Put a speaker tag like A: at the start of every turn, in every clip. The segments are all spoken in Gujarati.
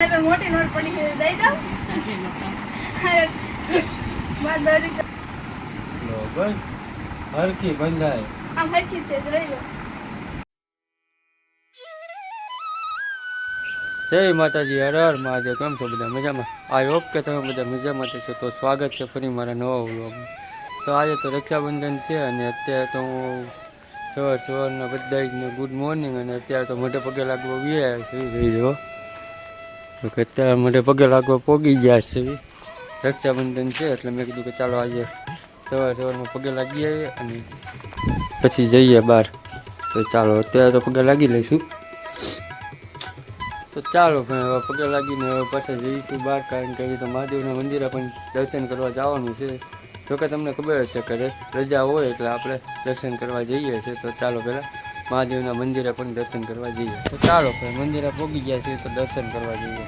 A: હવે મોટી નોટ પડી છે દઈ દઉં મારે દોરી તો
B: લો બસ હરખી બંધાય
A: આમ હરખી છે જોઈ લો
B: જય માતાજી હર હર મહાદેવ કેમ છો બધા મજામાં આઈ હોપ કે તમે બધા મજામાં છો તો સ્વાગત છે ફરી મારા નવા વ્લોગમાં તો આજે તો રક્ષાબંધન છે અને અત્યારે તો હું સવાર સવારના બધા જ ગુડ મોર્નિંગ અને અત્યારે તો મોઢે પગે લાગવા વ્યાયા છે જોઈ લો તો કે અત્યારે મને પગે લાગવા પોગી ગયા છે. રક્ષાબંધન છે એટલે મેં કીધું કે ચાલો આજે સવાર સવારમાં પગે લાગી આવીએ અને પછી જઈએ બહાર. તો ચાલો, અત્યારે તો પગે લાગી લઈશું. તો ચાલો હવે પગે લાગીને હવે પાછા જઈશું બહાર, કારણ કે તો મહાદેવના મંદિરે પણ દર્શન કરવા જવાનું છે. જોકે તમને ખબર જ છે કે રજા હોય એટલે આપણે દર્શન કરવા જઈએ છીએ. તો ચાલો પહેલાં મહાદેવના મંદિરે પણ દર્શન કરવા જઈએ. તો ચાલો ભાઈ, મંદિરે પહોંચી ગયા છીએ તો દર્શન કરવા જઈએ.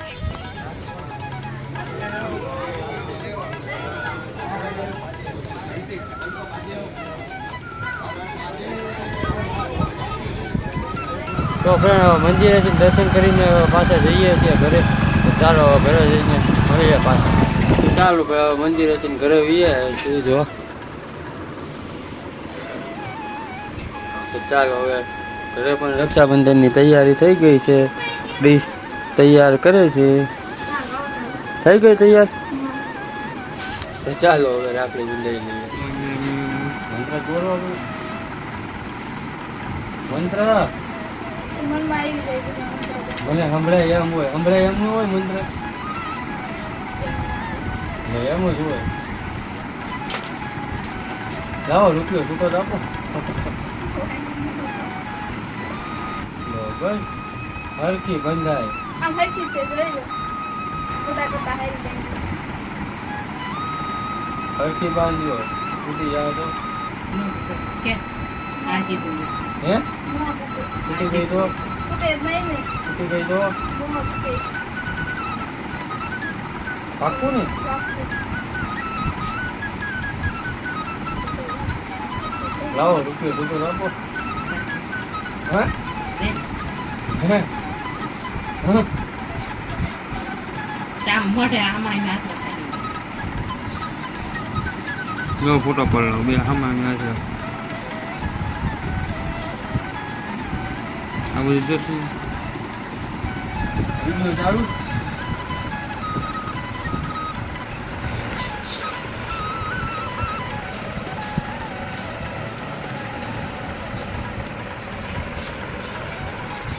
B: તો ફ્રેન્ડ મંદિરેથી દર્શન કરીને પાછા જઈએ છીએ ઘરે. તો ચાલો ઘરે જઈને મળીએ પાછા. ચાલો મંદિરેથી ઘરે જઈએ તું જો ચાલો હવે ઘરે પણ રક્ષાબંધનની તૈયારી થઈ ગઈ છે. ડીશ તૈયાર કરે છે. થઈ ગઈ તૈયાર? ચાલો હવે રાખડી બંધાઈ લઈએ. મંત્ર. મને સંભળાય એમ હોય. સંભળાય એમ હોય મંત્ર. એમ જ હોય. લાવો રૂપિયો, છૂટો આપો. લો હરખી બંધાય.
A: આમ હરખી છે જોઈ લો. ખોટા ખોટા હારી જાય
B: હરખી બાંધ્યો. તૂટી જાય તો. હે.
A: તૂટી
B: ગઈ તો?
A: નહીં
B: તૂટી ગઈ તો? પાકું ને લાવો રૂપિયો તો આપો હા? હે? હા?
C: જો ફોટો પડેલો બે હમણાં ના છે આ બધું જોશું.
B: ચાલુ?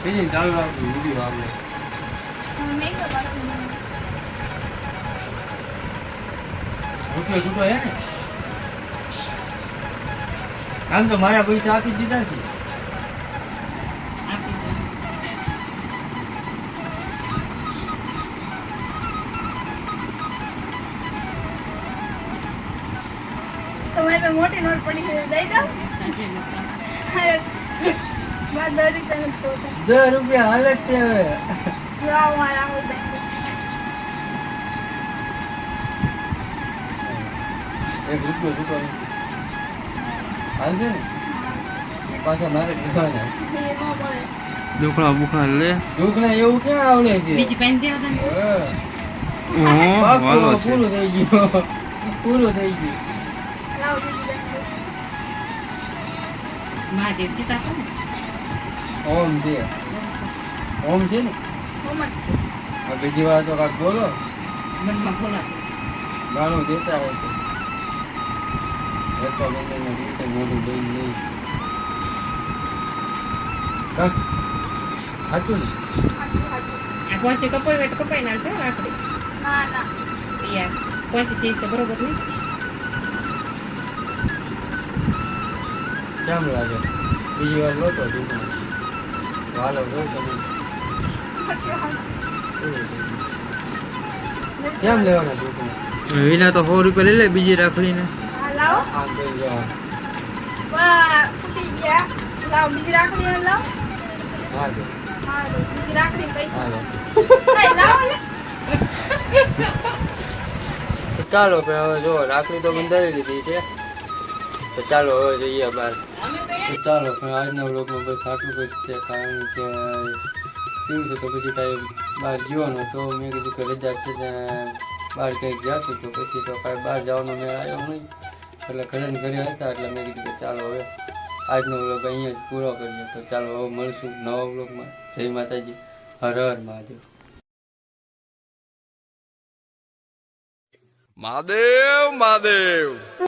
B: બીજી ચાલુ રાખજો
A: ખબર મને.
B: રૂપિયો છૂટો હે ને? આમ તો મારા પૈસા આપી દીધા છે.
A: મોટી નોટ પડી છે દઈ દઉં
B: દસ રૂપિયા હાલે જ તે હવે. એક રૂપિયો છૂટો હાલશે ને? પાછા મારે.
C: દુખડા બુખડા લે.
B: દુખણા એવું ક્યાં આવડે છે?
D: બીજી પેન દેવા તને
C: છે.
B: પૂરું થઈ ગયું. પૂરું થઈ ગયું.
D: છે ને?
B: ઓમ છે. ઓમ છે ને?
A: ઓમ જ છે.
B: બીજી વાર તો કાંઈક બોલો.
D: મનમાં બોલાતું
B: ગાણું દેતા હોય છે. રક્ષાબંધનના રીતે મોઢું દઈ નહીં કાંઈક સાચું ને?
A: હાચું, હાચું.
D: આ કોણસી કપાઈ હોય તો કપાઈ નાખજો રાખડી
A: ના ના.
D: યાર કોણસી ચીજ છે બરોબર નહીં
B: કેમ લાગે? બીજી વાર લોતો દુકાન હાલો. કેમ લેવાના
C: વિના તો સો રૂપિયા લઈ લે બીજી રાખડીને.
B: ચાલો હવે જો રાખડી તો બંધાવી લીધી છે. તો ચાલો હવે જઈએ બહાર. ચાલો, પણ આજના વ્લોગમાં બસ આટલું જ છે, કારણ કે કેવું છે તો પછી કાંઈ બહાર જવાનું. તો મેં કીધું કે રજા છે બહાર કંઈક જાતું તો પછી તો કાંઈ બહાર જવાનો મેળ આવ્યો નહીં. એટલે ઘરે ઘરે હતા, એટલે મેં કીધું કે ચાલો હવે આજનો વ્લોગ અહીંયા જ પૂરો કરીએ. તો ચાલો હવે મળશું નવા વ્લોગમાં. જય માતાજી. હર હર મહાદેવ.
E: મહાદેવ મહાદેવ.